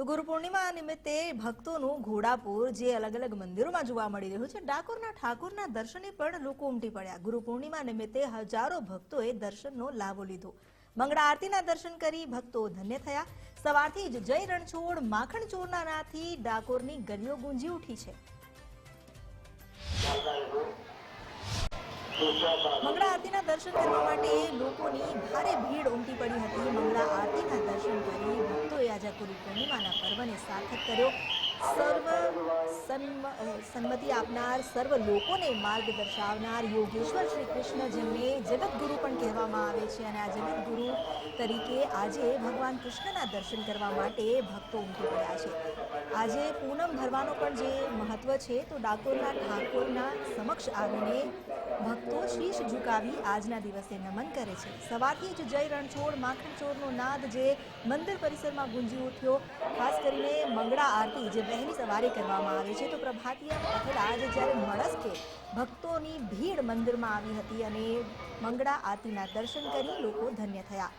તો ગુરુ પૂર્ણિમા નિમિત્તે ભક્તોનું ઘોડાપુર જે અલગ અલગ મંદિરોમાં જોવા મળી રહ્યું છે, ડાકોરના ઠાકોરના દર્શને પણ લોકો ઉમટી પડ્યા. ગુરુ પૂર્ણિમા નિમિત્તે હજારો ભક્તોએ દર્શનનો લાભો લીધો. મંગળા આરતીના દર્શન કરી ભક્તો ધન્ય થયા. સવારથી જ જય રણછોડ, માખણ ચોરના નાથી ડાકોરની ગલીઓ ગુંજી ઉઠી છે. મંગળા આરતીના દર્શન કરવા માટે લોકોની ભારે ભીડ ઉમટી પડી હતી. મંગળા આરતીના દર્શન કરી ભક્તોએ આજે ગુરુ પૂર્ણિમાના પર્વને સાર્થક કર્યો. સર્વ સન્મ- સન્મતિ આપનાર સર્વ લોકોને માર્ગ દર્શાવનાર યોગેશ્વર શ્રી કૃષ્ણ જેમને જગતગુરુ પણ કહેવામાં આવે છે. અને આ જગતગુરુ તરીકે આજે ભગવાન કૃષ્ણના દર્શન કરવા માટે ભક્તો ઉમટી પડ્યા છે. આજે પૂનમ ભરવાનો પણ જે મહત્વ છે, તો ડાકોરના ઠાકોરના સમક્ષ આવીને ભક્તો શીશ ઝુકાવી આજના દિવસે નમન કરે છે. સવારથી જ જય રણછોડ, માખણ ચોરનો નાદ જે મંદિર પરિસરમાં ગુંજી ઉઠ્યો. ખાસ કરીને મંગળા આરતી જે વહેલી સવારે કરવામાં આવે છે, તો પ્રભાતિયા પહેલા આજે જ્યારે મળસ્કે ભક્તોની ભીડ મંદિરમાં આવી હતી અને મંગળા આરતીના દર્શન કરી લોકો ધન્ય થયા.